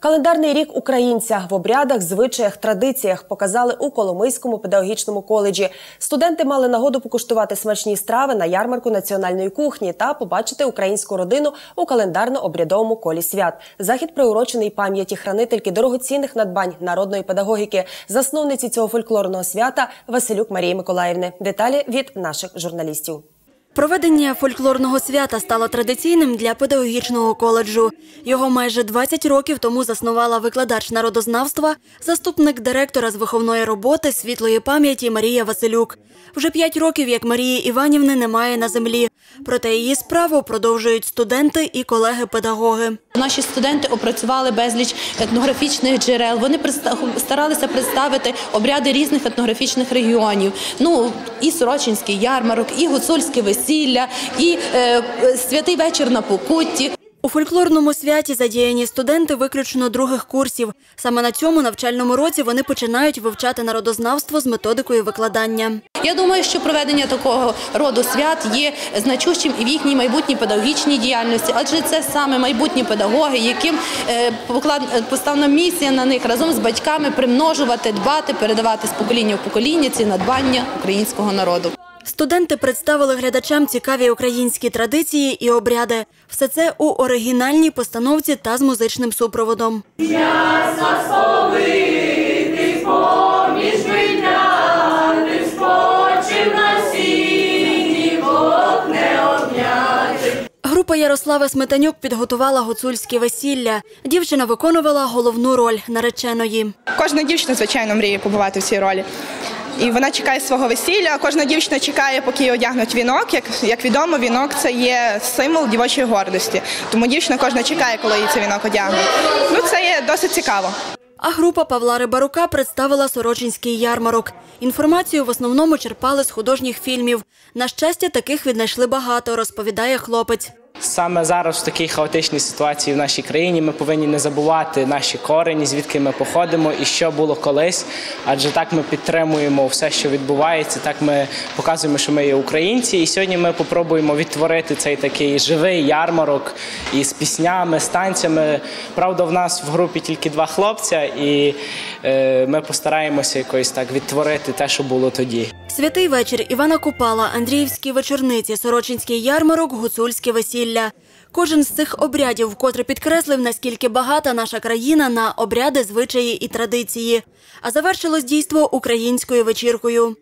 Календарний рік українця в обрядах, звичаях, традиціях показали у Коломийському педагогічному коледжі. Студенти мали нагоду покуштувати смачні страви на ярмарку національної кухні та побачити українську родину у календарно-обрядовому колі свят. Захід приурочений пам'яті хранительки дорогоцінних надбань народної педагогіки, засновниці цього фольклорного свята Василюк Марії Миколаївни. Деталі від наших журналістів. Проведення фольклорного свята стало традиційним для педагогічного коледжу. Його майже 20 років тому заснувала викладач народознавства, заступник директора з виховної роботи світлої пам'яті Марія Василюк. Вже 5 років, як Марії Іванівни, немає на землі. Проте її справу продовжують студенти і колеги-педагоги. Наші студенти опрацювали безліч етнографічних джерел. Вони старалися представити обряди різних етнографічних регіонів. Ну і Сорочинський ярмарок, і гуцульський гуцульське весілля, і е, святий вечір на Покутті. У фольклорному святі задіяні студенти виключно других курсів. Саме на цьому навчальному році вони починають вивчати народознавство з методикою викладання. Я думаю, що проведення такого роду свят є значущим і в їхній майбутній педагогічній діяльності, адже це саме майбутні педагоги, яким е, поставлена місія на них разом з батьками примножувати, дбати, передавати з покоління в покоління ці надбання українського народу. Студенти представили глядачам цікаві українські традиції і обряди. Все це у оригінальній постановці та з музичним супроводом. Група Ярослави Сметанюк підготувала гуцульське весілля. Дівчина виконувала головну роль нареченої. Кожна дівчина, звичайно, мріє побувати в цій ролі. І вона чекає свого весілля. Кожна дівчина чекає, поки їй одягнуть вінок. Як, як відомо, вінок це є символ дівочої гордості. Тому дівчина кожна чекає, коли їй цей вінок одягнуть. Ну це є досить цікаво. А група Павла Рибарука представила Сорочинський ярмарок. Інформацію в основному черпали з художніх фільмів. На щастя, таких віднайшли багато, розповідає хлопець. Саме зараз в такій хаотичній ситуації в нашій країні ми повинні не забувати наші корені, звідки ми походимо і що було колись. Адже так ми підтримуємо все, що відбувається. Так ми показуємо, що ми є українці. І сьогодні ми попробуємо відтворити цей такий живий ярмарок із піснями, з танцями. Правда, в нас в групі тільки два хлопця, і е, ми постараємося якось так відтворити те, що було тоді. Святий вечір Івана Купала, Андріївські вечорниці, Сорочинський ярмарок, гуцульське весілля. Кожен з цих обрядів вкотре підкреслив, наскільки багата наша країна на обряди, звичаї і традиції. А завершилось дійство українською вечіркою.